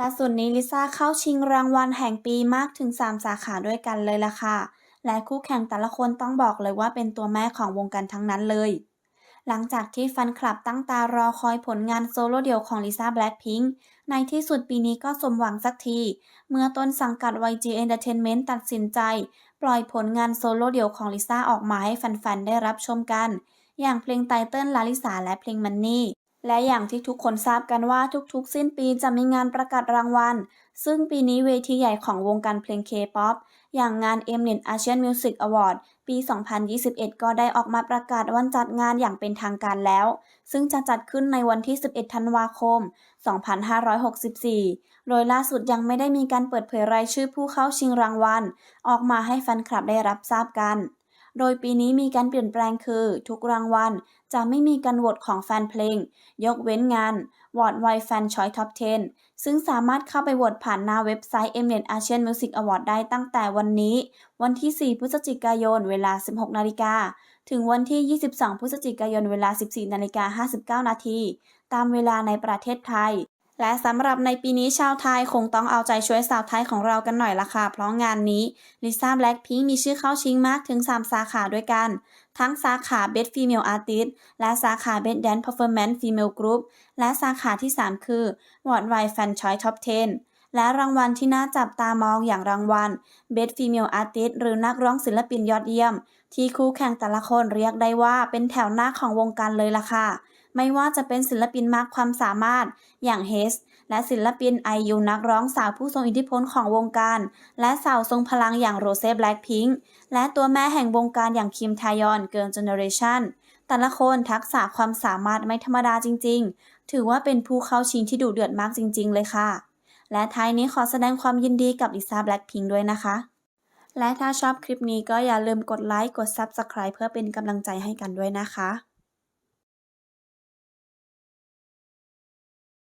ล่าสุดนี้ลิซ่าเข้าชิงรางวัลแห่งปีมากถึง 3 สาขาด้วยกันเลยล่ะค่ะ และคู่แข่งแต่ละคนต้องบอกเลยว่าเป็นตัวแม่ของวงการทั้งนั้นเลย หลังจากที่แฟนคลับตั้งตารอคอยผลงานโซโล่เดี่ยวของลิซ่าแบล็ p พิง k ในที่สุดปีนี้ก็สมหวังสักที เมื่อต้นสังกัด YG Entertainment ตัดสินใจ ปล่อยผลงานโซโล่เดี่ยวของลิซ่าออกมาให้แฟนๆ ได้รับชมกัน อย่างเพลงไตเติ้ลลาลิสาและเพลงมันนี่ และอย่างที่ทุกคนทราบกันว่าทุกๆ สิ้นปีจะมีงานประกาศรางวัล ซึ่งปีนี้เวทีใหญ่ของวงการเพลง K-POP อย่างงาน Mnet Asian Music Award ปี 2021 ก็ได้ออกมาประกาศวันจัดงานอย่างเป็นทางการแล้ว ซึ่งจะจัดขึ้นในวันที่ 11 ธันวาคม 2564 โดยล่าสุดยังไม่ได้มีการเปิดเผยรายชื่อผู้เข้าชิงรางวัล ออกมาให้แฟนคลับได้รับทราบกัน โดยปีนี้มีการเปลี่ยนแปลงคือ ทุกรางวัลจะไม่มีการโหวตของแฟนเพลง ยกเว้นงานวอ t ไวแฟนชอยท็อป 10 ซึ่งสามารถเข้าไปโหวตผ่านหน้าเว็บไซต์ Mnet Asian Music Award ได้ตั้งแต่วันนี้ วันที่ 4 พฤศจิกายน เวลา 16 นาฬิกา ถึงวันที่ 22 พฤศจิกายน เวลา 14 นาฬิกา 59 นาที ตามเวลาในประเทศไทย และสำหรับในปีนี้ชาวไทยคงต้องเอาใจช่วยสาวไทยของเรากันหน่อยละค่ะ เพราะงานนี้ลิซ่าแบล็กพิงมีชื่อเข้าชิงมากถึง 3 สาขาด้วยกัน ทั้งสาขา b บ s ฟีเมลอาร์ติสและสาขา b บ s แดนเพอร์ฟอร์แมนซ์ฟีเมลกรุ๊ปและสาขาที่ 3 คือ Worldwide Fan Choice Top 10 และรางวัลที่น่าจับตามองอย่างรางวัล Best Female Artist หรือนักร้องศิลปินยอดเยี่ยม ที่คู่แข่งแต่ละคนเรียกได้ว่าเป็นแถวหน้าของวงการเลยล่ะค่ะ ไม่ว่าจะเป็นศิลปินมากความสามารถอย่างเฮสและศิลปินไอยูนักร้องสาวผู้ทรงอิทธิพลของวงการ และสาวทรงพลังอย่างโรเซ่แบล็ p พิง k และตัวแม่แห่งวงการอย่างคิมทายอนเกิร์ลเจเนอเรชันแต่ละคนทักษะความสามารถไม่ธรรมดาจริง ๆ ถือว่าเป็นผู้เข้าชิงที่ดุเดือดมากจริง ๆ เลยค่ะ และท้ายนี้ขอแสดงความยินดีกับลิซ่าแบล็คพิงด้วยนะคะ และถ้าชอบคลิปนี้ก็อย่าลืมกดไลค์ กด Subscribe เพื่อเป็นกำลังใจให้กันด้วยนะคะ